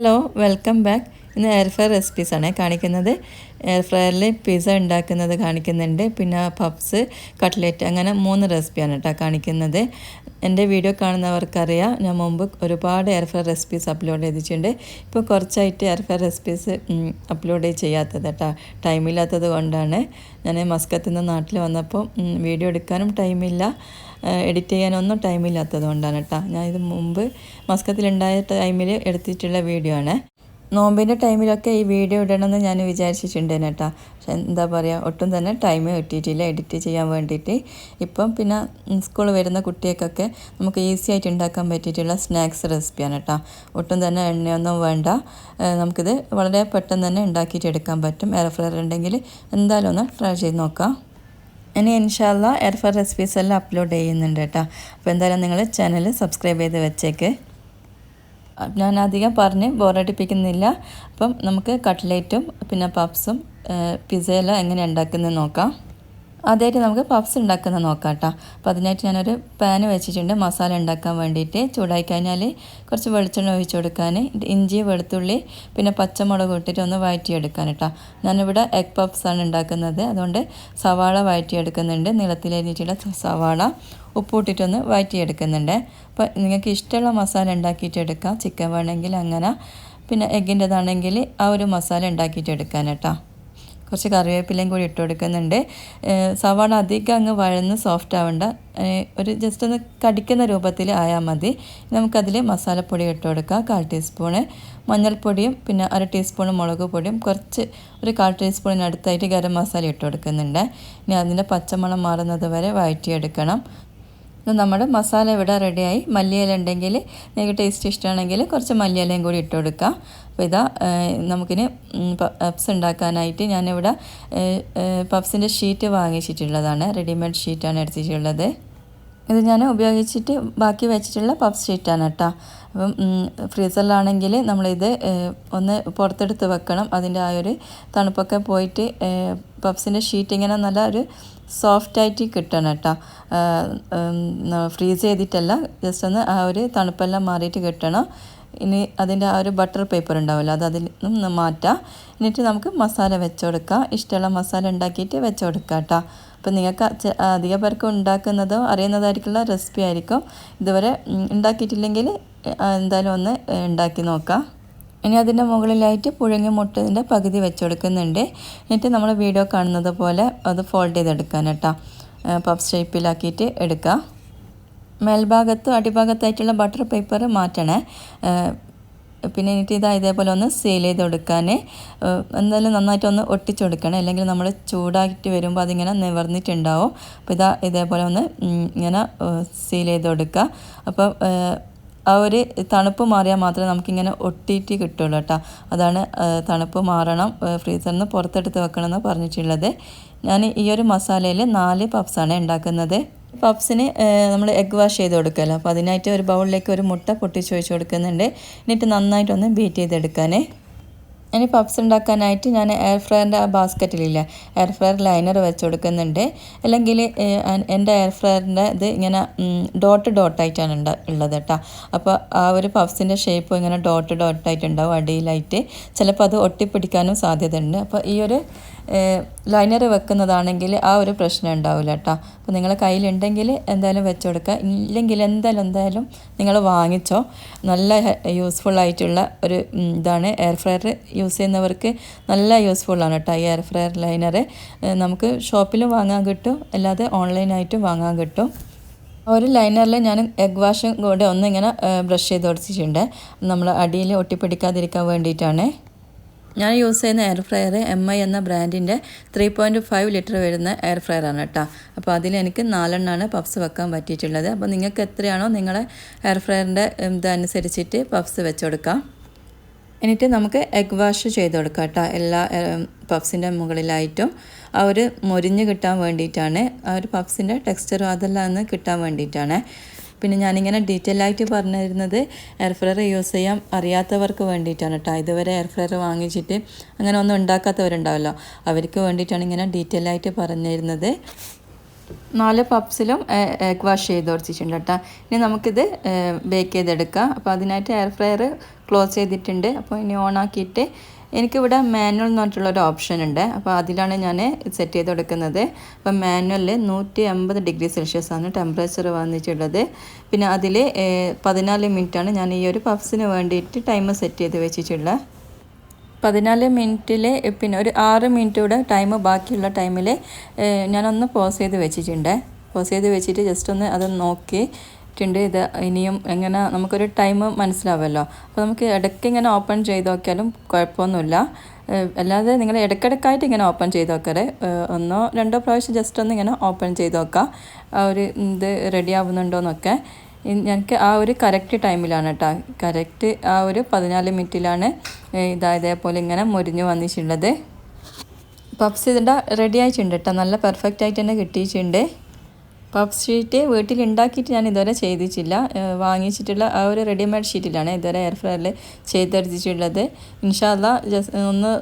Hello welcome back ഇന്ന് air fryer റെസിപ്പീസാണ് കാണിക്കുന്നത്. എയർ ഫ്രയറിൽ പിസ്സ ഉണ്ടാക്കുന്നത് കാണിക്കുന്നുണ്ട്. പിന്നെ പഫ്സ് കട്ട്ലറ്റ് അങ്ങനെ മൂന്ന് റെസിപ്പിയാണ് കേട്ടോ കാണിക്കുന്നത്. എന്റെ വീഡിയോ കാണുന്നവർക്കറിയാം. ഞാൻ മുമ്പ് ഒരുപാട് എയർ ഫ്രയർ റെസിപ്പീസ് അപ്ലോഡ് ചെയ്തിട്ടുണ്ട്. ഇപ്പോൾ കുറച്ചായിട്ട് എയർ ഫ്രയർ റെസിപ്പീസ് അപ്ലോഡ് ചെയ്യാത്തത് കേട്ടോ ടൈമില്ലാത്തത് കൊണ്ടാണ്. ഞാൻ മസ്കത്തിൽ നിന്ന് നാട്ടിൽ വന്നപ്പോൾ വീഡിയോ എടുക്കാനും ടൈമില്ല എഡിറ്റ് ചെയ്യാനൊന്നും ടൈമില്ലാത്തത് കൊണ്ടാണ് കേട്ടോ. ഞാൻ ഇത് മുമ്പ് മസ്കത്തിലുണ്ടായ ടൈമിൽ എടുത്തിട്ടുള്ള വീഡിയോ ആണ്. നോമ്പിന്റെ ടൈമിലൊക്കെ ഈ വീഡിയോ ഇടണമെന്ന് ഞാൻ വിചാരിച്ചിട്ടുണ്ട് കേട്ടോ. പക്ഷെ എന്താ പറയുക ഒട്ടും തന്നെ ടൈം കിട്ടിയിട്ടില്ല എഡിറ്റ് ചെയ്യാൻ വേണ്ടിയിട്ട്. ഇപ്പം പിന്നെ സ്കൂൾ വരുന്ന കുട്ടികൾക്കൊക്കെ നമുക്ക് ഈസി ആയിട്ട് ഉണ്ടാക്കാൻ പറ്റിയിട്ടുള്ള സ്നാക്സ് റെസിപ്പിയാണ് കേട്ടോ. ഒട്ടും തന്നെ എണ്ണയൊന്നും വേണ്ട. നമുക്കിത് വളരെ പെട്ടെന്ന് തന്നെ ഉണ്ടാക്കിയിട്ട് എടുക്കാൻ പറ്റും. എയർ ഫ്രയർ ഉണ്ടെങ്കിൽ എന്തായാലും ഒന്ന് ട്രൈ ചെയ്ത് നോക്കാം. ഇനി ഇൻഷാല്ല എയർ ഫ്രയർ റെസിപ്പീസ് എല്ലാം അപ്ലോഡ് ചെയ്യുന്നുണ്ട് കേട്ടോ. അപ്പോൾ എന്തായാലും നിങ്ങൾ ചാനൽ സബ്സ്ക്രൈബ് ചെയ്ത് വെച്ചേക്ക്. ഞാൻ അധികം പറഞ്ഞ് ബോറടിപ്പിക്കുന്നില്ല അപ്പം നമുക്ക് കട്ട്ലേറ്റും പിന്നെ പപ്സും പിസയെല്ലാം എങ്ങനെ ഉണ്ടാക്കുന്നത് നോക്കാം. ആദ്യമായിട്ട് നമുക്ക് പഫ്സ് ഉണ്ടാക്കുന്ന നോക്കാം കേട്ടോ അപ്പോൾ അതിനായിട്ട് ഞാനൊരു പാൻ വെച്ചിട്ടുണ്ട്. മസാല ഉണ്ടാക്കാൻ വേണ്ടിയിട്ട് ചൂടായി കഴിഞ്ഞാൽ കുറച്ച് വെളിച്ചെണ്ണ ഒഴിച്ച് കൊടുക്കാൻ ഇഞ്ചി വെളുത്തുള്ളി പിന്നെ പച്ചമുളക് ഇട്ടിട്ട് ഒന്ന് വഴറ്റിയെടുക്കാൻ കേട്ടോ. ഞാനിവിടെ എഗ് ആണ് ഉണ്ടാക്കുന്നത്. അതുകൊണ്ട് സവാള വഴറ്റിയെടുക്കുന്നുണ്ട്. നീളത്തിലരിഞ്ഞിട്ടുള്ള സവാള ഉപ്പൂട്ടിട്ടൊന്ന് വഴറ്റിയെടുക്കുന്നുണ്ട്. അപ്പോൾ നിങ്ങൾക്ക് ഇഷ്ടമുള്ള മസാല ഉണ്ടാക്കിയിട്ട് എടുക്കാം. ചിക്കൻ വേണമെങ്കിൽ അങ്ങനെ. പിന്നെ എഗ്ഗിന്റെതാണെങ്കിൽ ആ ഒരു മസാല ഉണ്ടാക്കിയിട്ട് എടുക്കാൻ കേട്ടോ. കുറച്ച് കറിവേപ്പിലയും കൂടി ഇട്ട് കൊടുക്കുന്നുണ്ട്. സവാള അധികം അങ്ങ് വഴന്ന് സോഫ്റ്റ് ആവേണ്ട. ഒരു ജസ്റ്റ് ഒന്ന് കടിക്കുന്ന രൂപത്തിൽ ആയാൽ മതി. നമുക്കതിൽ മസാലപ്പൊടി ഇട്ട് കൊടുക്കാം കാൽ ടീസ്പൂണ് മഞ്ഞൾപ്പൊടിയും പിന്നെ അര ടീസ്പൂൺ മുളക് പൊടിയും കുറച്ച് ഒരു കാൽ ടീസ്പൂണിനടുത്തായിട്ട് ഗരം മസാല ഇട്ട് കൊടുക്കുന്നുണ്ട്. ഇനി അതിന്റെ പച്ചമണം മാറുന്നത് വരെ വഴറ്റിയെടുക്കണം. നമ്മുടെ മസാല ഇവിടെ റെഡിയായി മല്ലിയില ഉണ്ടെങ്കിൽ നിങ്ങൾക്ക് ടേസ്റ്റ് ഇഷ്ടമാണെങ്കിൽ കുറച്ച് മല്ലിയിലയും കൂടി ഇട്ട് കൊടുക്കാം. അപ്പോൾ ഇതാ നമുക്കിന് പപ്സ് ഉണ്ടാക്കാനായിട്ട് ഞാനിവിടെ പപ്സിന്റെ ഷീറ്റ് വാങ്ങിച്ചിട്ടുള്ളതാണ്. റെഡിമെയ്ഡ് ഷീറ്റാണ് എടുത്തിട്ടുള്ളത്. ഇത് ഞാൻ ഉപയോഗിച്ചിട്ട് ബാക്കി വെച്ചിട്ടുള്ള പപ്സ് ഷീറ്റാണ് കേട്ടോ. അപ്പം ഫ്രീസറിലാണെങ്കിൽ നമ്മളിത് ഒന്ന് പുറത്തെടുത്ത് വെക്കണം. അതിന്റെ ആ ഒരു തണുപ്പൊക്കെ പോയിട്ട് പപ്സിന്റെ ഷീറ്റ് ഇങ്ങനെ നല്ല ഒരു സോഫ്റ്റായിട്ട് കിട്ടണം കേട്ടോ. ഫ്രീസ് ചെയ്തിട്ടല്ല ജസ്റ്റ് ഒന്ന് ആ ഒരു തണുപ്പെല്ലാം മാറിയിട്ട് കിട്ടണം. ഇനി അതിന്റെ ആ ഒരു ബട്ടർ പേപ്പർ ഉണ്ടാവില്ല. അത് അതിൽ നിന്ന് മാറ്റാം. എന്നിട്ട് നമുക്ക് മസാല വെച്ച് കൊടുക്കാം ഇഷ്ടമുള്ള മസാല ഉണ്ടാക്കിയിട്ട് വെച്ച് കൊടുക്കാം കേട്ടോ. അപ്പോൾ നിങ്ങൾക്ക് അധിക പേർക്ക് ഉണ്ടാക്കുന്നതോ അറിയുന്നതായിരിക്കുള്ള റെസിപ്പി ആയിരിക്കും. ഇതുവരെ ഉണ്ടാക്കിയിട്ടില്ലെങ്കിൽ എന്തായാലും ഒന്ന് ഉണ്ടാക്കി നോക്കാം. ഇനി അതിന്റെ മുകളിലായിട്ട് പുഴുങ്ങി മുട്ടതിന്റെ പകുതി വെച്ച് കൊടുക്കുന്നുണ്ട് എന്നിട്ട് നമ്മൾ വീഡിയോ കാണുന്നത് പോലെ അത് ഫോൾഡ് ചെയ്തെടുക്കാൻ കേട്ടോ. പഫ് ഷേപ്പിലാക്കിയിട്ട് എടുക്കുക മേൽഭാഗത്തും അടിഭാഗത്തായിട്ടുള്ള ബട്ടർ പേപ്പർ മാറ്റണേ. പിന്നെ എനിക്ക് ഇതാ ഇതേപോലെ ഒന്ന് സീൽ ചെയ്ത് കൊടുക്കാൻ എന്തായാലും നന്നായിട്ട് ഒന്ന് ഒട്ടിച്ചു കൊടുക്കണം അല്ലെങ്കിൽ നമ്മൾ ചൂടാക്കിയിട്ട് വരുമ്പോൾ അതിങ്ങനെ നിവർന്നിട്ടുണ്ടാവും. അപ്പോൾ ഇതാ ഇതേപോലെ ഒന്ന് ഇങ്ങനെ സീൽ ചെയ്ത് കൊടുക്കുക അപ്പോൾ ആ ഒരു തണുപ്പ് മാറിയാൽ മാത്രമേ നമുക്കിങ്ങനെ ഒട്ടിയിട്ട് കിട്ടുള്ളൂ കേട്ടോ. അതാണ് തണുപ്പ് മാറണം ഫ്രീസറിൽ നിന്ന് പുറത്തെടുത്ത് വെക്കണം എന്ന് പറഞ്ഞിട്ടുള്ളത്. ഞാൻ ഈ ഒരു മസാലയിൽ നാല് പഫ്സാണ് ഉണ്ടാക്കുന്നത്. പപ്സിന് നമ്മൾ എഗ് വാഷ് ചെയ്ത് കൊടുക്കുമല്ലോ അപ്പോൾ അതിനായിട്ട് ഒരു ബൗളിലേക്ക് ഒരു മുട്ട പൊട്ടിച്ച് ഒഴിച്ച് കൊടുക്കുന്നുണ്ട്. എന്നിട്ട് നന്നായിട്ടൊന്ന് ബീറ്റ് ചെയ്തെടുക്കാനേ. ഇനി പപ്സ് ഉണ്ടാക്കാനായിട്ട് ഞാൻ എയർ ഫ്രയറിന്റെ ആ ബാസ്ക്കറ്റിലില്ല. എയർ ഫ്രയർ ലൈനർ വെച്ച് കൊടുക്കുന്നുണ്ട്. അല്ലെങ്കിൽ എന്റെ എയർ ഫ്രയറിന്റെ ഇത് ഇങ്ങനെ ഡോട്ട് ഡോട്ടായിട്ടാണ് ഉണ്ട ഉള്ളത് കേട്ടോ. അപ്പോൾ ആ ഒരു പപ്സിന്റെ ഷേപ്പ് ഇങ്ങനെ ഡോട്ട് ഡോട്ടായിട്ടുണ്ടാവും അടിയിലായിട്ട്. ചിലപ്പോൾ അത് ഒട്ടിപ്പിടിക്കാനും സാധ്യതയുണ്ട്. അപ്പോൾ ഈ ഒരു ലൈനർ വെക്കുന്നതാണെങ്കിൽ ആ ഒരു പ്രശ്നം ഉണ്ടാവില്ല കേട്ടോ. അപ്പോൾ നിങ്ങളെ കയ്യിലുണ്ടെങ്കിൽ എന്തായാലും വെച്ച് കൊടുക്കുക ഇല്ലെങ്കിൽ എന്തായാലും എന്തായാലും നിങ്ങൾ വാങ്ങിച്ചോ. നല്ല യൂസ്ഫുൾ ആയിട്ടുള്ള ഒരു ഇതാണ്. എയർ ഫ്രയർ യൂസ് ചെയ്യുന്നവർക്ക് നല്ല യൂസ്ഫുള്ളാണ് കേട്ടോ ഈ എയർ ഫ്രയർ ലൈനർ നമുക്ക് ഷോപ്പിലും വാങ്ങാൻ കിട്ടും. അല്ലാതെ ഓൺലൈനായിട്ടും വാങ്ങാൻ കിട്ടും. ഒരു ലൈനറിൽ ഞാൻ എഗ് വാഷും കൂടെ ഒന്നിങ്ങനെ ബ്രഷ് ചെയ്ത് കൊടുത്തിട്ടുണ്ട് നമ്മൾ അടിയിൽ ഒട്ടിപ്പിടിക്കാതിരിക്കാൻ വേണ്ടിയിട്ടാണ്. ഞാൻ യൂസ് ചെയ്യുന്ന എയർ ഫ്രയർ എം ഐ എന്ന ബ്രാൻഡിന്റെ ത്രീ പോയിന്റ് ഫൈവ് ലിറ്റർ വരുന്ന എയർ ഫ്രയറാണ് കേട്ടോ അപ്പോൾ അതിൽ എനിക്ക് നാലെണ്ണമാണ് പഫ്സ് വെക്കാൻ പറ്റിയിട്ടുള്ളത്. അപ്പോൾ നിങ്ങൾക്ക് എത്രയാണോ നിങ്ങളെ എയർ ഫ്രയറിന്റെ ഇതനുസരിച്ചിട്ട് പഫ്സ് വെച്ച് കൊടുക്കാം. എന്നിട്ട് നമുക്ക് എഗ് വാഷ് ചെയ്ത് കൊടുക്കാം കേട്ടോ എല്ലാ പഫ്സിന്റെ മുകളിലായിട്ടും. ആ ഒരു മൊരിഞ്ഞ് കിട്ടാൻ വേണ്ടിയിട്ടാണ്. ആ ഒരു പഫ്സിന്റെ ടെക്സ്ചറും അതെല്ലാം ഒന്ന് കിട്ടാൻ വേണ്ടിയിട്ടാണ്. പിന്നെ ഞാനിങ്ങനെ ഡീറ്റെയിൽ ആയിട്ട് പറഞ്ഞു തരുന്നത് എയർ ഫ്രയർ യൂസ് ചെയ്യാൻ അറിയാത്തവർക്ക് വേണ്ടിയിട്ടാണ് കേട്ടോ ഇതുവരെ എയർ ഫ്രയർ വാങ്ങിച്ചിട്ട് അങ്ങനെ ഒന്നും ഉണ്ടാക്കാത്തവരുണ്ടാവല്ലോ. അവർക്ക് വേണ്ടിയിട്ടാണ് ഇങ്ങനെ ഡീറ്റെയിൽ ആയിട്ട് പറഞ്ഞു തരുന്നത് നാല് പപ്സിലും എഗ് വാഷ് ചെയ്ത് ഉറച്ചിട്ടുണ്ട് കേട്ടോ ഇനി നമുക്കിത് ബേക്ക് ചെയ്തെടുക്കാം. അപ്പോൾ അതിനായിട്ട് എയർ ഫ്രയർ ക്ലോസ് ചെയ്തിട്ടുണ്ട്. അപ്പോൾ ഇനി ഓൺ ആക്കിയിട്ട് എനിക്കിവിടെ മാനുവൽ എന്ന് പറഞ്ഞിട്ടുള്ളൊരു ഓപ്ഷൻ ഉണ്ട്. അപ്പോൾ അതിലാണ് ഞാൻ സെറ്റ് ചെയ്ത് കൊടുക്കുന്നത്. അപ്പോൾ മാനുവലിൽ നൂറ്റി അമ്പത് ഡിഗ്രി സെൽഷ്യസ് ആണ് ടെമ്പറേച്ചർ വന്നിട്ടുള്ളത്. പിന്നെ അതിൽ പതിനാല് മിനിറ്റാണ് ഞാൻ ഈ ഒരു പഫ്സിന് വേണ്ടിയിട്ട് ടൈം സെറ്റ് ചെയ്ത് വെച്ചിട്ടുള്ളത് പതിനാല് മിനിറ്റിൽ പിന്നെ ഒരു ആറ് മിനിറ്റ് കൂടെ ടൈം ബാക്കിയുള്ള ടൈമിൽ ഞാനൊന്ന് പോസ് ചെയ്ത് വെച്ചിട്ടുണ്ട്. പോസ് ചെയ്ത് വെച്ചിട്ട് ജസ്റ്റ് ഒന്ന് അത് നോക്കിയിട്ടുണ്ട് ഇത് ഇനിയും എങ്ങനെ നമുക്കൊരു ടൈം മനസ്സിലാവുമല്ലോ. അപ്പോൾ നമുക്ക് ഇടയ്ക്ക് ഇങ്ങനെ ഓപ്പൺ ചെയ്ത് നോക്കിയാലും കുഴപ്പമൊന്നുമില്ല. അല്ലാതെ നിങ്ങൾ ഇടയ്ക്കിടയ്ക്കായിട്ട് ഇങ്ങനെ ഓപ്പൺ ചെയ്ത് നോക്കരുത് ഒന്നോ രണ്ടോ പ്രാവശ്യം ജസ്റ്റ് ഒന്ന് ഇങ്ങനെ ഓപ്പൺ ചെയ്ത് നോക്കാം. ആ ഒരു ഇത് റെഡി ആവുന്നുണ്ടോയെന്നൊക്കെ ഞങ്ങൾക്ക് ആ ഒരു കറക്റ്റ് ടൈമിലാണ് കേട്ടോ കറക്റ്റ് ആ ഒരു പതിനാല് മിനിറ്റിലാണ് ഇതാ ഇതേപോലെ ഇങ്ങനെ മുരിഞ്ഞു വന്നിട്ടുള്ളത്. പപ്സ് ഇതിന്റെ റെഡി ആയിട്ടുണ്ട് കേട്ടോ നല്ല പെർഫെക്റ്റ് ആയിട്ട് തന്നെ കിട്ടിയിട്ടുണ്ട്. പഫ് ഷീറ്റ് വീട്ടിൽ ഉണ്ടാക്കിയിട്ട് ഞാൻ ഇതുവരെ ചെയ്തിട്ടില്ല. വാങ്ങിച്ചിട്ടുള്ള ആ ഒരു റെഡിമെയ്ഡ് ഷീറ്റിലാണ് ഇതുവരെ എയർ ഫ്രയറിൽ ചെയ്തെടുത്തിട്ടുള്ളത്. ഇൻഷാല്ല ജസ്റ്റ് ഒന്ന്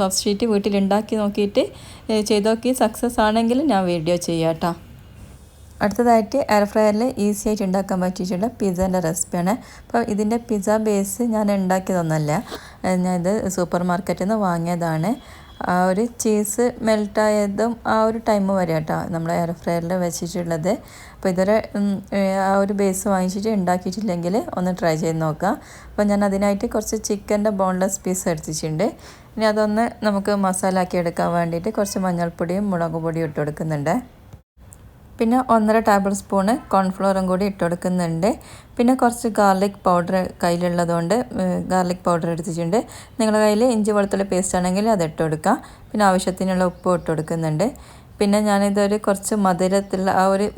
പഫ് ഷീറ്റ് വീട്ടിൽ ഉണ്ടാക്കി നോക്കിയിട്ട് ചെയ്ത് നോക്കി സക്സസ് ആണെങ്കിൽ ഞാൻ വീഡിയോ ചെയ്യാം കേട്ടോ അടുത്തതായിട്ട് എയർ ഫ്രയറിൽ ഈസി ആയിട്ട് ഉണ്ടാക്കാൻ പറ്റിയിട്ടുള്ള പിസ്സേന്റെ റെസിപ്പിയാണ് അപ്പോൾ ഇതിന്റെ പിസ്സ ബേസ് ഞാൻ ഉണ്ടാക്കിയതൊന്നല്ല. ഞാനിത് സൂപ്പർ മാർക്കറ്റിൽ നിന്ന് വാങ്ങിയതാണ്. ആ ഒരു ചീസ് മെൽട്ടായതും ആ ഒരു ടൈം വരെ കേട്ടോ നമ്മൾ എയർ ഫ്രയറിൽ വെച്ചിട്ടുള്ളത്. അപ്പോൾ ഇതുവരെ ആ ഒരു ബേസ് വാങ്ങിച്ചിട്ട് ഉണ്ടാക്കിയിട്ടില്ലെങ്കിൽ ഒന്ന് ട്രൈ ചെയ്ത് നോക്കാം. അപ്പോൾ ഞാൻ അതിനായിട്ട് കുറച്ച് ചിക്കന്റെ ബോൺലെസ് പീസ് എടുത്തിട്ടുണ്ട്. ഇനി അതൊന്ന് നമുക്ക് മസാല ആക്കി എടുക്കാൻ വേണ്ടിയിട്ട് കുറച്ച് മഞ്ഞൾപ്പൊടിയും മുളക് പൊടിയും ഇട്ട് കൊടുക്കുന്നുണ്ട്. പിന്നെ ഒന്നര ടേബിൾ സ്പൂണ് കോൺഫ്ലോറും കൂടി ഇട്ട് കൊടുക്കുന്നുണ്ട്. പിന്നെ കുറച്ച് ഗാർലിക് പൗഡർ കയ്യിലുള്ളതുകൊണ്ട് ഗാർലിക് പൗഡർ എടുത്തിട്ടുണ്ട്. നിങ്ങളുടെ കയ്യിൽ ഇഞ്ചി വെളുത്തുള്ളി പേസ്റ്റ് ആണെങ്കിൽ അത് ഇട്ട് കൊടുക്കുക പിന്നെ ആവശ്യത്തിനുള്ള ഉപ്പ് ഇട്ട് കൊടുക്കുന്നുണ്ട്. പിന്നെ ഞാനിതൊരു കുറച്ച് മധുരത്തിലുള്ള ആ ഒരു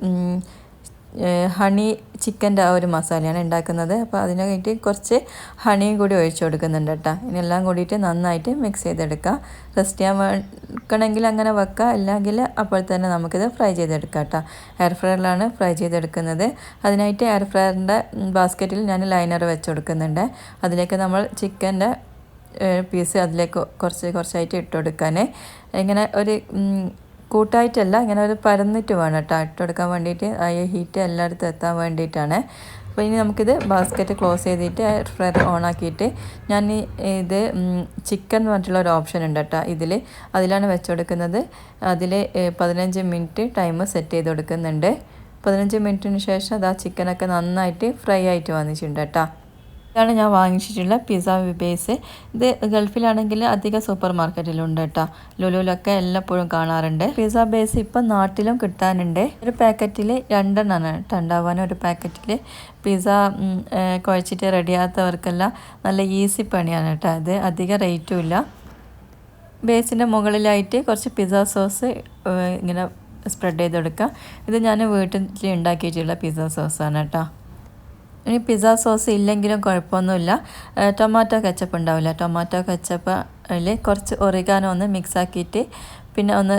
ഹണി ചിക്കന്റെ ആ ഒരു മസാലയാണ് ഉണ്ടാക്കുന്നത്. അപ്പോൾ അതിന് വേണ്ടി കുറച്ച് ഹണിയും കൂടി ഒഴിച്ചു കൊടുക്കുന്നുണ്ട് കേട്ടോ. ഇനി എല്ലാം കൂടിയിട്ട് നന്നായിട്ട് മിക്സ് ചെയ്തെടുക്കുക റെസ്റ്റ് ചെയ്യാൻ വെക്കണമെങ്കിൽ അങ്ങനെ വെക്കുക അല്ലെങ്കിൽ അപ്പോൾ തന്നെ നമുക്കിത് ഫ്രൈ ചെയ്തെടുക്കാം കേട്ടോ. എയർ ഫ്രയറിലാണ് ഫ്രൈ ചെയ്തെടുക്കുന്നത്. അതിനായിട്ട് എയർ ഫ്രയറിന്റെ ബാസ്ക്കറ്റിൽ ഞാൻ ലൈനർ വെച്ച് കൊടുക്കുന്നുണ്ട് അതിലേക്ക് നമ്മൾ ചിക്കന്റെ പീസ് അതിലേക്ക് കുറച്ച് കുറച്ചായിട്ട് ഇട്ട് ഇങ്ങനെ ഒരു കൂട്ടായിട്ടല്ല ഇങ്ങനെ ഒരു പരന്നിട്ട് വേണം കേട്ടോ. ഇട്ട് കൊടുക്കാൻ വേണ്ടിയിട്ട് ആ ഹീറ്റ് എല്ലായിടത്തും എത്താൻ വേണ്ടിയിട്ടാണ്. അപ്പോൾ ഇനി നമുക്കിത് ബാസ്ക്കറ്റ് ക്ലോസ് ചെയ്തിട്ട് എയർ ഫ്രയർ ഓൺ ആക്കിയിട്ട് ഞാൻ ഇത് ചിക്കൻ എന്ന് പറഞ്ഞിട്ടുള്ള ഒരു ഓപ്ഷൻ ഉണ്ട് കേട്ടോ ഇതിൽ. അതിലാണ് വെച്ച് കൊടുക്കുന്നത് അതിൽ പതിനഞ്ച് മിനിറ്റ് ടൈം സെറ്റ് ചെയ്ത് കൊടുക്കുന്നുണ്ട് പതിനഞ്ച് മിനിറ്റിന് ശേഷം അത് ആ ചിക്കനൊക്കെ നന്നായിട്ട് ഫ്രൈ ആയിട്ട് വന്നിട്ടുണ്ട് കേട്ടോ. ഇതാണ് ഞാൻ വാങ്ങിച്ചിട്ടുള്ള പിസ്സ ബേസ് ഇത് ഗൾഫിലാണെങ്കിൽ അധികം സൂപ്പർ മാർക്കറ്റിലുണ്ട് കേട്ടോ. ലുലുലൊക്കെ എല്ലാപ്പോഴും കാണാറുണ്ട്. പിസ്സ ബേസ് ഇപ്പം നാട്ടിലും കിട്ടാനുണ്ട്. ഒരു പാക്കറ്റിൽ രണ്ടെണ്ണമാണ് കേട്ടോ ഉണ്ടാവാൻ. ഒരു പാക്കറ്റിൽ പിസ്സ കുഴച്ചിട്ട് റെഡിയാത്തവർക്കെല്ലാം നല്ല ഈസി പണിയാണ് കേട്ടോ അത് അധികം റേറ്റും ഇല്ല. ബേസിന്റെ മുകളിലായിട്ട് കുറച്ച് പിസ്സ സോസ് ഇങ്ങനെ സ്പ്രെഡ് ചെയ്ത് കൊടുക്കുക ഇത് ഞാൻ വീട്ടിൽ ഉണ്ടാക്കിയിട്ടുള്ള പിസ്സ സോസാണ് കേട്ടോ. ഇനി പിസ്സ സോസ് ഇല്ലെങ്കിലും കുഴപ്പമൊന്നുമില്ല. ടൊമാറ്റോ കെച്ചപ്പ് ഉണ്ടാവില്ല. ടൊമാറ്റോ കെച്ചപ്പിൽ കുറച്ച് ഒറിഗാനോ ഒന്ന് മിക്സ് ആക്കിയിട്ട് പിന്നെ ഒന്ന്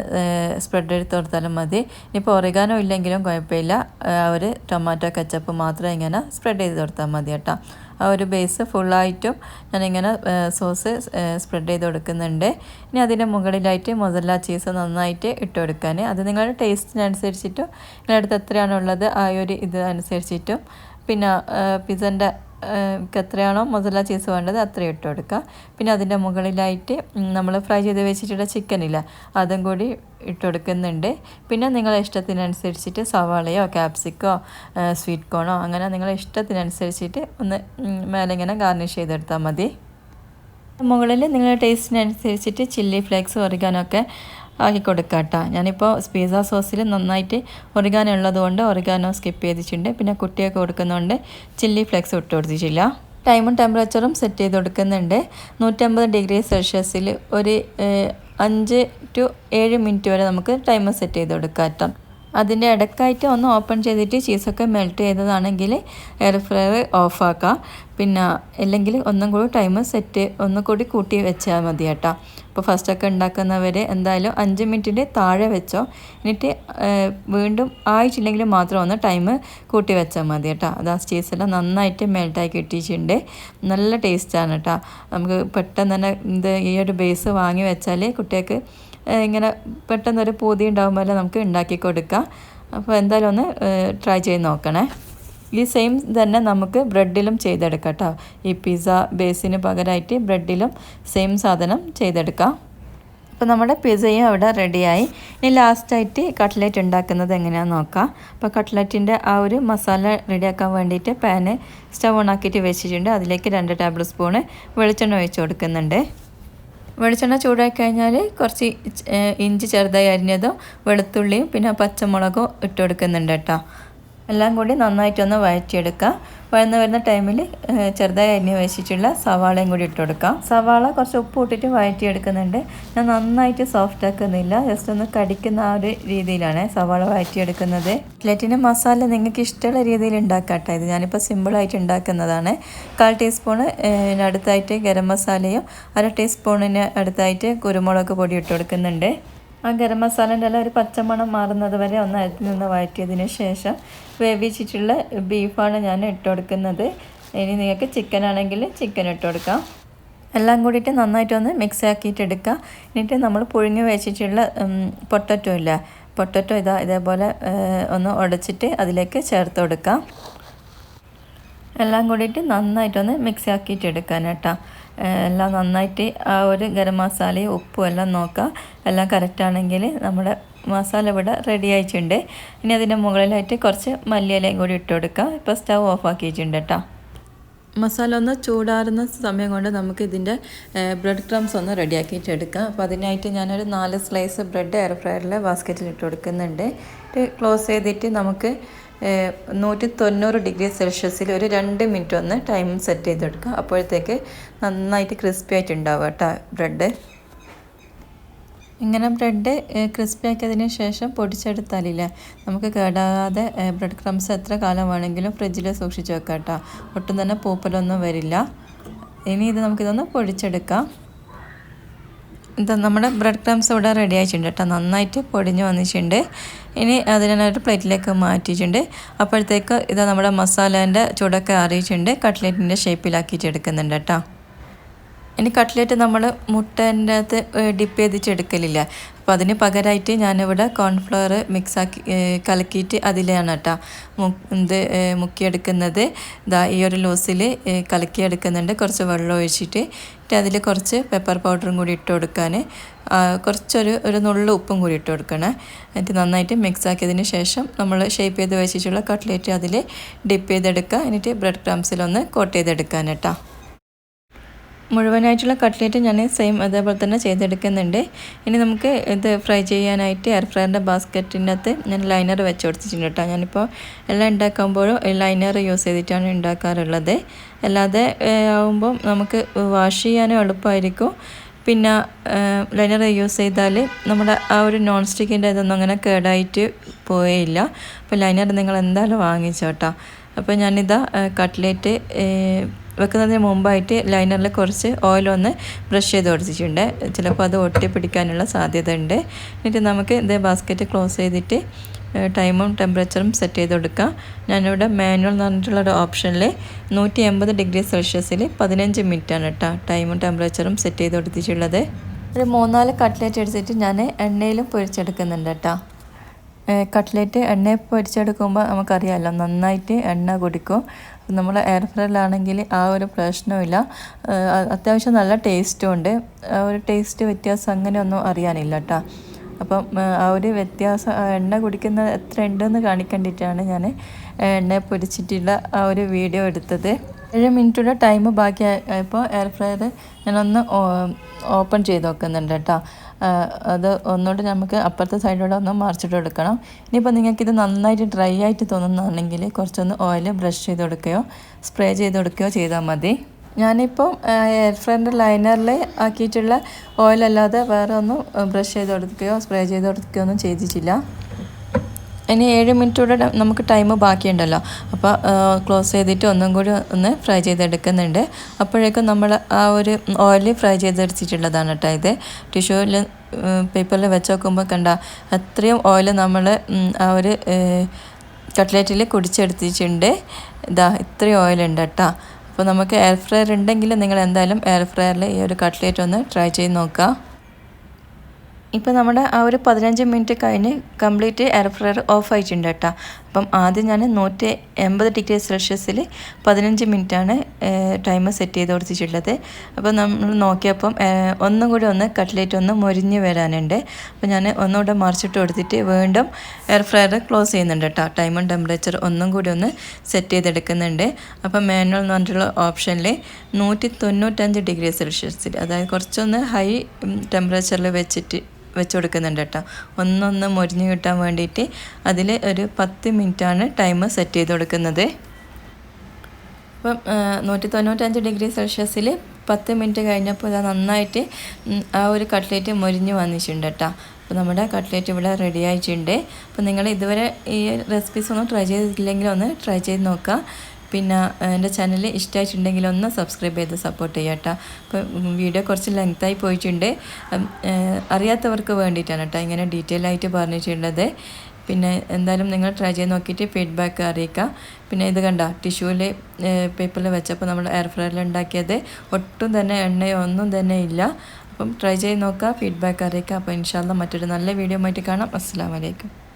സ്പ്രെഡ് എടുത്ത് കൊടുത്താലും മതി. ഇനിയിപ്പോൾ ഒറിഗാനോ ഇല്ലെങ്കിലും കുഴപ്പമില്ല. ആ ഒരു ടൊമാറ്റോ കെച്ചപ്പ് മാത്രം ഇങ്ങനെ സ്പ്രെഡ് ചെയ്ത് കൊടുത്താൽ മതി കേട്ടോ. ആ ഒരു ബേസ് ഫുള്ളായിട്ടും ഞാനിങ്ങനെ സോസ് സ്പ്രെഡ് ചെയ്ത് കൊടുക്കുന്നുണ്ട്. ഇനി അതിന്റെ മുകളിലായിട്ട് മൊസല്ല ചീസ് നന്നായിട്ട് ഇട്ട് കൊടുക്കാൻ അത് നിങ്ങളുടെ ടേസ്റ്റിനനുസരിച്ചിട്ടും നിങ്ങളുടെ അടുത്ത് എത്രയാണുള്ളത് ആ ഒരു ഇത് അനുസരിച്ചിട്ടും പിന്നെ പിസന്റെ എത്രയാണോ മൊസല ചീസ് വേണ്ടത് അത്രയും ഇട്ട് കൊടുക്കുക. പിന്നെ അതിന്റെ മുകളിലായിട്ട് നമ്മൾ ഫ്രൈ ചെയ്ത് വെച്ചിട്ടുള്ള ചിക്കനില്ല അതും കൂടി ഇട്ട് കൊടുക്കുന്നുണ്ട്. പിന്നെ നിങ്ങളെ ഇഷ്ടത്തിനനുസരിച്ചിട്ട് സവാളയോ ക്യാപ്സിക്കോ സ്വീറ്റ് കോണോ അങ്ങനെ നിങ്ങളെ ഇഷ്ടത്തിനനുസരിച്ചിട്ട് ഒന്ന് മേലെ ഇങ്ങനെ ഗാർണിഷ് ചെയ്തെടുത്താൽ മതി. മുകളിൽ നിങ്ങളുടെ ടേസ്റ്റിനനുസരിച്ചിട്ട് ചില്ലി ഫ്ലേക്സ് ഒറിഗാനൊക്കെ ആക്കി കൊടുക്കുക കേട്ടോ ഞാനിപ്പോൾ പിസ്സ സോസിൽ നന്നായിട്ട് ഒറിഗാനോ ഉള്ളതുകൊണ്ട് ഒറിഗാനോ സ്കിപ്പ് ചെയ്തിട്ടുണ്ട്. പിന്നെ കുട്ടിയൊക്കെ കൊടുക്കുന്നതുകൊണ്ട് ചില്ലി ഫ്ലെക്സ് ഇട്ട് കൊടുത്തിട്ടില്ല. ടൈമും ടെമ്പറേച്ചറും സെറ്റ് ചെയ്ത് കൊടുക്കുന്നുണ്ട്. നൂറ്റമ്പത് ഡിഗ്രി സെൽഷ്യസിൽ ഒരു അഞ്ച് ടു ഏഴ് മിനിറ്റ് വരെ നമുക്ക് ടൈമർ സെറ്റ് ചെയ്ത് കൊടുക്കാം കേട്ടോ അതിന്റെ ഇടയ്ക്കായിട്ട് ഒന്ന് ഓപ്പൺ ചെയ്തിട്ട് ചീസൊക്കെ മെൽറ്റ് ചെയ്തതാണെങ്കിൽ എയർ ഫ്രയർ ഓഫാക്കാം പിന്നെ അല്ലെങ്കിൽ ഒന്നും കൂടി ടൈം സെറ്റ് ഒന്നും കൂടി കൂട്ടി വെച്ചാൽ മതി കേട്ടോ അപ്പോൾ ഫസ്റ്റൊക്കെ ഉണ്ടാക്കുന്നവർ എന്തായാലും അഞ്ച് മിനിറ്റിന്റെ താഴെ വെച്ചോ. എന്നിട്ട് വീണ്ടും ആയിട്ടില്ലെങ്കിൽ മാത്രം ഒന്ന് ടൈം കൂട്ടി വെച്ചാൽ മതി കേട്ടോ. അത് ആ ചീസെല്ലാം നന്നായിട്ട് മെൽട്ടായി കിട്ടിയിട്ടുണ്ട്. നല്ല ടേസ്റ്റാണ് കേട്ടോ. നമുക്ക് പെട്ടെന്ന് തന്നെ ഇത് ഈ ഒരു ബേസ് വാങ്ങി വെച്ചാൽ കുട്ടികൾക്ക് ഇങ്ങനെ പെട്ടെന്നൊരു പൂതി ഉണ്ടാകുമ്പോൾ നമുക്ക് ഉണ്ടാക്കി കൊടുക്കാം. അപ്പോൾ എന്തായാലും ഒന്ന് ട്രൈ ചെയ്ത് നോക്കണേ. ഈ സെയിം തന്നെ നമുക്ക് ബ്രെഡിലും ചെയ്തെടുക്കാം കേട്ടോ ഈ പിസ്സ ബേസിന് പകരമായിട്ട് ബ്രെഡിലും സെയിം സാധനം ചെയ്തെടുക്കാം. അപ്പോൾ നമ്മുടെ പിസയും അവിടെ റെഡിയായി ഇനി ലാസ്റ്റായിട്ട് കട്ട്ലറ്റ് ഉണ്ടാക്കുന്നത് എങ്ങനെയാണെന്ന് നോക്കാം. അപ്പോൾ കട്ട്ലറ്റിന്റെ ആ ഒരു മസാല റെഡിയാക്കാൻ വേണ്ടിയിട്ട് പാന് സ്റ്റവ് ഓൺ ആക്കിയിട്ട് വെച്ചിട്ടുണ്ട്. അതിലേക്ക് രണ്ട് ടേബിൾ സ്പൂണ് വെളിച്ചെണ്ണ ഒഴിച്ച് കൊടുക്കുന്നുണ്ട്. വെളിച്ചെണ്ണ ചൂടാക്കി കഴിഞ്ഞാൽ കുറച്ച് ഇഞ്ചി ചെറുതായി അരിഞ്ഞതും വെളുത്തുള്ളിയും പിന്നെ പച്ചമുളകും ഇട്ട് കൊടുക്കുന്നുണ്ട് കേട്ടോ. എല്ലാം കൂടി നന്നായിട്ടൊന്ന് വഴറ്റിയെടുക്കുക വഴന്ന് വരുന്ന ടൈമിൽ ചെറുതായി അരിഞ്ഞ് വെച്ചിട്ടുള്ള സവാളയും കൂടി ഇട്ട് കൊടുക്കാം. സവാള കുറച്ച് ഉപ്പ് ഇട്ടിട്ട് വഴറ്റിയെടുക്കുന്നുണ്ട്. ഞാൻ നന്നായിട്ട് സോഫ്റ്റ് ആക്കുന്നില്ല. ജസ്റ്റ് ഒന്ന് കടിക്കുന്ന ആ ഒരു രീതിയിലാണ് സവാള വഴറ്റിയെടുക്കുന്നത്. ഇറ്റ്ലറ്റിന് മസാല നിങ്ങൾക്ക് ഇഷ്ടമുള്ള രീതിയിൽ ഉണ്ടാക്കാം കേട്ടോ ഇത് ഞാനിപ്പോൾ സിമ്പിളായിട്ട് ഉണ്ടാക്കുന്നതാണ്. കാൽ ടീസ്പൂണ് അടുത്തായിട്ട് ഗരം മസാലയും അര ടീസ്പൂണിന് അടുത്തായിട്ട് കുരുമുളക് പൊടി ഇട്ട് കൊടുക്കുന്നുണ്ട്. ആ ഗരം മസാലന്റെ എല്ലാം ഒരു പച്ചമണം മാറുന്നത് വരെ ഒന്ന് അതിൽ നിന്ന് വഴറ്റിയതിന് ശേഷം വേവിച്ചിട്ടുള്ള ബീഫാണ് ഞാൻ ഇട്ട് കൊടുക്കുന്നത്. ഇനി നിങ്ങൾക്ക് ചിക്കൻ ആണെങ്കിൽ ചിക്കൻ ഇട്ട് കൊടുക്കാം. എല്ലാം കൂടിയിട്ട് നന്നായിട്ടൊന്ന് മിക്സ് ആക്കിയിട്ട് എടുക്കുക എന്നിട്ട് നമ്മൾ പുഴുങ്ങി വെച്ചിട്ടുള്ള പൊട്ടറ്റോ ഇല്ല? പൊട്ടറ്റോ ഇതാ ഇതേപോലെ ഒന്ന് ഉടച്ചിട്ട് അതിലേക്ക് ചേർത്ത് കൊടുക്കാം. എല്ലാം കൂടിയിട്ട് നന്നായിട്ടൊന്ന് മിക്സ് ആക്കിയിട്ട് എടുക്കാൻ കേട്ടോ എല്ലാം നന്നായിട്ട് ആ ഒരു ഗരം മസാലയും ഉപ്പും എല്ലാം നോക്കുക എല്ലാം കറക്റ്റാണെങ്കിൽ നമ്മുടെ മസാല ഇവിടെ റെഡി ആയിട്ടുണ്ട്. ഇനി അതിന്റെ മുകളിലായിട്ട് കുറച്ച് മല്ലിയിലയും കൂടി ഇട്ട് കൊടുക്കുക ഇപ്പോൾ സ്റ്റവ് ഓഫ് ആക്കിയിട്ടുണ്ട് കേട്ടോ മസാല ഒന്ന് ചൂടാറുന്ന സമയം കൊണ്ട് നമുക്ക് ഇതിന്റെ ബ്രെഡ് ക്രംസ് ഒന്ന് റെഡിയാക്കിയിട്ട് എടുക്കാം. അപ്പോൾ അതിനായിട്ട് ഞാനൊരു നാല് സ്ലൈസ് ബ്രെഡ് എയർ ഫ്രയറിൽ ബാസ്ക്കറ്റിൽ ഇട്ട് കൊടുക്കുന്നുണ്ട്. ക്ലോസ് ചെയ്തിട്ട് നമുക്ക് നൂറ്റി തൊണ്ണൂറ് ഡിഗ്രി സെൽഷ്യസിൽ ഒരു രണ്ട് മിനിറ്റ് ഒന്ന് ടൈം സെറ്റ് ചെയ്തെടുക്കുക അപ്പോഴത്തേക്ക് നന്നായിട്ട് ക്രിസ്പി ആയിട്ടുണ്ടാവുക കേട്ടോ ബ്രെഡ്. ഇങ്ങനെ ബ്രെഡ് ക്രിസ്പി ആക്കിയതിന് ശേഷം പൊടിച്ചെടുത്താലില്ല. നമുക്ക് കേടാകാതെ ബ്രെഡ് ക്രംസ് എത്ര കാലം വേണമെങ്കിലും ഫ്രിഡ്ജിൽ സൂക്ഷിച്ച് വെക്കാം കേട്ടോ ഒട്ടും തന്നെ പൂപ്പലൊന്നും വരില്ല. ഇനി ഇത് നമുക്കിതൊന്ന് പൊടിച്ചെടുക്കാം. ഇത് നമ്മുടെ ബ്രെഡ് ക്രംസ് ഇവിടെ റെഡി ആയിട്ടുണ്ട് കേട്ടോ നന്നായിട്ട് പൊടിഞ്ഞ് വന്നിട്ടുണ്ട്. ഇനി അതിനൊരു പ്ലേറ്റിലേക്ക് മാറ്റിയിട്ടുണ്ട്. അപ്പോഴത്തേക്ക് ഇത് നമ്മുടെ മസാലേന്റെ ചൂടൊക്കെ അറിയിച്ചിട്ടുണ്ട് കട്ട്ലേറ്റിന്റെ ഷേപ്പിലാക്കിയിട്ട് എടുക്കുന്നുണ്ട് കേട്ടോ ഇനി കട്ട്ലേറ്റ് നമ്മൾ മുട്ടേന്റെ അകത്ത് ഡിപ്പ് ചെയ്തിട്ടെടുക്കലില്ല അപ്പോൾ അതിന് പകരമായിട്ട് ഞാനിവിടെ കോൺഫ്ലവർ മിക്സാക്കി കലക്കിയിട്ട് അതിലാണ് കേട്ടോ ഇത് മുക്കിയെടുക്കുന്നത്. ഇതാ ഈ ഒരു ലൂസിൽ കലക്കിയെടുക്കുന്നുണ്ട്. കുറച്ച് വെള്ളം ഒഴിച്ചിട്ട്. അതിൽ കുറച്ച് പെപ്പർ പൗഡറും കൂടി ഇട്ട് കൊടുക്കാൻ കുറച്ചൊരു ഒരു നുള്ളു ഉപ്പും കൂടി ഇട്ട് കൊടുക്കണം. എന്നിട്ട് നന്നായിട്ട് മിക്സ് ആക്കിയതിന് ശേഷം നമ്മൾ ഷേപ്പ് ചെയ്ത് വെച്ചിട്ടുള്ള കട്ട്ലേറ്റ് അതിൽ ഡിപ്പ് ചെയ്തെടുക്കുക. എന്നിട്ട് ബ്രെഡ് ക്രംസിലൊന്ന് കോട്ട് ചെയ്തെടുക്കാൻ കേട്ടോ. മുഴുവനായിട്ടുള്ള കട്ട്ലേറ്റ് ഞാൻ സെയിം അതേപോലെ തന്നെ ചെയ്തെടുക്കുന്നുണ്ട്. ഇനി നമുക്ക് ഇത് ഫ്രൈ ചെയ്യാനായിട്ട് എയർ ഫ്രയറിന്റെ ബാസ്ക്കറ്റിന്റെ അകത്ത് ഞാൻ ലൈനർ വെച്ച് കൊടുത്തിട്ടുണ്ട് കേട്ടോ ഞാനിപ്പോൾ എല്ലാം ഉണ്ടാക്കുമ്പോഴും ലൈനർ യൂസ് ചെയ്തിട്ടാണ് ഉണ്ടാക്കാറുള്ളത്. അല്ലാതെ ആവുമ്പോൾ നമുക്ക് വാഷ് ചെയ്യാനും എളുപ്പമായിരിക്കും. പിന്നെ ലൈനർ യൂസ് ചെയ്താൽ നമ്മുടെ ആ ഒരു നോൺ സ്റ്റിക്കിന്റെ ഇതൊന്നും അങ്ങനെ കേടായിട്ട് പോയേയില്ല. അപ്പോൾ ലൈനർ നിങ്ങൾ എന്തായാലും വാങ്ങിച്ചോട്ടോ. അപ്പോൾ ഞാനിതാ കട്ട്ലേറ്റ് വെക്കുന്നതിന് മുമ്പായിട്ട് ലൈനറിൽ കുറച്ച് ഓയിലൊന്ന് ബ്രഷ് ചെയ്ത് ഓടിച്ചിട്ടുണ്ട് ചിലപ്പോൾ അത് ഒട്ടി പിടിക്കാനുള്ള സാധ്യത ഉണ്ട് എന്നിട്ട് നമുക്ക് ഇത് ബാസ്ക്കറ്റ് ക്ലോസ് ചെയ്തിട്ട് ടൈമും ടെമ്പറേച്ചറും സെറ്റ് ചെയ്ത് കൊടുക്കുക ഞാനിവിടെ മാനുവൽ എന്ന് പറഞ്ഞിട്ടുള്ള ഒരു ഓപ്ഷനിൽ നൂറ്റി എൺപത് ഡിഗ്രി സെൽഷ്യസിൽ പതിനഞ്ച് മിനിറ്റാണ് കേട്ടോ ടൈമും ടെമ്പറേച്ചറും സെറ്റ് ചെയ്ത് കൊടുത്തിട്ടുള്ളത്. ഒരു മൂന്നാൽ കട്ട്ലേറ്റ് എടുത്തിട്ട് ഞാൻ എണ്ണയിലും പൊരിച്ചെടുക്കുന്നുണ്ട് കേട്ടോ കട്ട്ലേറ്റ് എണ്ണയിൽ പൊരിച്ചെടുക്കുമ്പോൾ നമുക്കറിയാമല്ലോ നന്നായിട്ട് എണ്ണ കുടിക്കും. നമ്മൾ എയർ ഫ്രയറിലാണെങ്കിൽ ആ ഒരു പ്രശ്നമില്ല അത്യാവശ്യം നല്ല ടേസ്റ്റും ഉണ്ട്. ആ ഒരു ടേസ്റ്റ് വ്യത്യാസം അങ്ങനെയൊന്നും അറിയാനില്ല കേട്ടോ അപ്പം ആ ഒരു വ്യത്യാസം എണ്ണ കുടിക്കുന്ന എത്ര ഉണ്ടെന്ന് കാണിക്കേണ്ടിയിട്ടാണ് ഞാൻ എണ്ണ പൊരിച്ചിട്ടുള്ള ആ ഒരു വീഡിയോ എടുത്തത്. ഏഴ് മിനിറ്റുള്ള ടൈം ബാക്കിയായപ്പോൾ എയർ ഫ്രയർ ഞാനൊന്ന് ഓപ്പൺ ചെയ്ത് നോക്കുന്നുണ്ട് കേട്ടോ അത് ഒന്നുകൊണ്ട് നമുക്ക് അപ്പുറത്തെ സൈഡിലൂടെ ഒന്ന് മറിച്ചിട്ട് കൊടുക്കണം ഇനിയിപ്പോൾ നിങ്ങൾക്കിത് നന്നായിട്ട് ഡ്രൈ ആയിട്ട് തോന്നുന്നതാണെങ്കിൽ കുറച്ചൊന്ന് ഓയിൽ ബ്രഷ് ചെയ്ത് കൊടുക്കുകയോ സ്പ്രേ ചെയ്ത് കൊടുക്കുകയോ ചെയ്താൽ മതി. ഞാനിപ്പം എയർ ഫ്രണ്ട് ലൈനറിൽ ആക്കിയിട്ടുള്ള ഓയിലല്ലാതെ വേറെ ഒന്നും ബ്രഷ് ചെയ്ത് കൊടുക്കുകയോ സ്പ്രേ ചെയ്ത് കൊടുക്കുകയോ ഒന്നും ചെയ്തിട്ടില്ല. ഇനി ഏഴ് മിനിറ്റ് കൂടെ നമുക്ക് ടൈം ബാക്കിയുണ്ടല്ലോ. അപ്പോൾ ക്ലോസ് ചെയ്തിട്ട് ഒന്നും കൂടി ഒന്ന് ഫ്രൈ ചെയ്തെടുക്കുന്നുണ്ട്. അപ്പോഴേക്കും നമ്മൾ ആ ഒരു ഓയിൽ ഫ്രൈ ചെയ്തെടുത്തിട്ടുള്ളതാണ് കേട്ടോ ഇത്. ടിഷ്യൂവിൽ പേപ്പറിൽ വെച്ച് നോക്കുമ്പോൾ കണ്ട അത്രയും ഓയിൽ നമ്മൾ ആ ഒരു കട്ട്ലേറ്റിൽ കുടിച്ചെടുത്തിട്ടുണ്ട്. ഇതാ ഇത്രയും ഓയിലുണ്ട് കേട്ടോ. അപ്പോൾ നമുക്ക് എയർ ഫ്രയർ ഉണ്ടെങ്കിൽ നിങ്ങൾ എന്തായാലും എയർ ഫ്രയറിൽ ഈ ഒരു കട്ട്ലേറ്റ് ഒന്ന് ട്രൈ ചെയ്ത് നോക്കുക. ഇപ്പം നമ്മുടെ ആ ഒരു പതിനഞ്ച് മിനിറ്റ് കഴിഞ്ഞ് കംപ്ലീറ്റ് എയർ ഫ്രയർ ഓഫ് ആയിട്ടുണ്ട് കേട്ടോ. അപ്പം ആദ്യം ഞാൻ നൂറ്റി എൺപത് ഡിഗ്രി സെൽഷ്യസിൽ പതിനഞ്ച് മിനിറ്റാണ് ടൈം സെറ്റ് ചെയ്ത് കൊടുത്തിട്ടുള്ളത്. അപ്പോൾ നമ്മൾ നോക്കിയപ്പം ഒന്നും കൂടി ഒന്ന് കട്ട്ലേറ്റ് ഒന്ന് മൊരിഞ്ഞ് വരാനുണ്ട്. അപ്പോൾ ഞാൻ ഒന്നുകൂടെ മറിച്ചിട്ട് കൊടുത്തിട്ട് വീണ്ടും എയർ ഫ്രയർ ക്ലോസ് ചെയ്യുന്നുണ്ട് കേട്ടോ. ടൈമും ടെമ്പറേച്ചർ ഒന്നും കൂടി ഒന്ന് സെറ്റ് ചെയ്തെടുക്കുന്നുണ്ട്. അപ്പം മാനുവൽ എന്ന് പറഞ്ഞിട്ടുള്ള ഓപ്ഷനിൽ നൂറ്റി തൊണ്ണൂറ്റഞ്ച് ഡിഗ്രി സെൽഷ്യസിൽ അതായത് കുറച്ചൊന്ന് ഹൈ ടെമ്പറേച്ചറിൽ വെച്ചിട്ട് വെച്ച് കൊടുക്കുന്നുണ്ട് കേട്ടോ. ഒന്നൊന്ന് മൊരിഞ്ഞ് കിട്ടാൻ വേണ്ടിയിട്ട് അതിൽ ഒരു പത്ത് മിനിറ്റാണ് ടൈം സെറ്റ് ചെയ്ത് കൊടുക്കുന്നത്. അപ്പം നൂറ്റി തൊണ്ണൂറ്റഞ്ച് ഡിഗ്രി സെൽഷ്യസിൽ പത്ത് മിനിറ്റ് കഴിഞ്ഞപ്പോൾ ഇത് നന്നായിട്ട് ആ ഒരു കട്ട്ലേറ്റ് മൊരിഞ്ഞ് വന്നിട്ടുണ്ട് കേട്ടോ. അപ്പോൾ നമ്മുടെ കട്ട്ലേറ്റ് ഇവിടെ റെഡി ആയിട്ടുണ്ട്. അപ്പോൾ നിങ്ങൾ ഇതുവരെ ഈ റെസിപ്പീസ് ഒന്നും ട്രൈ ചെയ്തിട്ടില്ലെങ്കിൽ ഒന്ന് ട്രൈ ചെയ്ത് നോക്കുക. പിന്നെ എന്റെ ചാനൽ ഇഷ്ടമായിട്ടുണ്ടെങ്കിൽ ഒന്ന് സബ്സ്ക്രൈബ് ചെയ്ത് സപ്പോർട്ട് ചെയ്യാം കേട്ടോ. അപ്പം വീഡിയോ കുറച്ച് ലെങ്തായി പോയിട്ടുണ്ട്. അറിയാത്തവർക്ക് വേണ്ടിയിട്ടാണ് കേട്ടോ ഇങ്ങനെ ഡീറ്റെയിൽ ആയിട്ട് പറഞ്ഞിട്ടുള്ളത്. പിന്നെ എന്തായാലും നിങ്ങൾ ട്രൈ ചെയ്ത് നോക്കിയിട്ട് ഫീഡ്ബാക്ക് അറിയിക്കുക. പിന്നെ ഇത് കണ്ട ടിഷ്യൂവിൽ പേപ്പറിൽ വെച്ചപ്പോൾ നമ്മൾ എയർ ഫ്രയറിൽ ഉണ്ടാക്കിയത്. ഒട്ടും തന്നെ എണ്ണയോ ഒന്നും തന്നെ ഇല്ല. അപ്പം ട്രൈ ചെയ്ത് നോക്കുക ഫീഡ്ബാക്ക് അറിയിക്കുക. അപ്പോൾ ഇൻഷാല്ല മറ്റൊരു നല്ല വീഡിയോ ആയിട്ട് കാണാം. അസ്സാം വലൈക്കും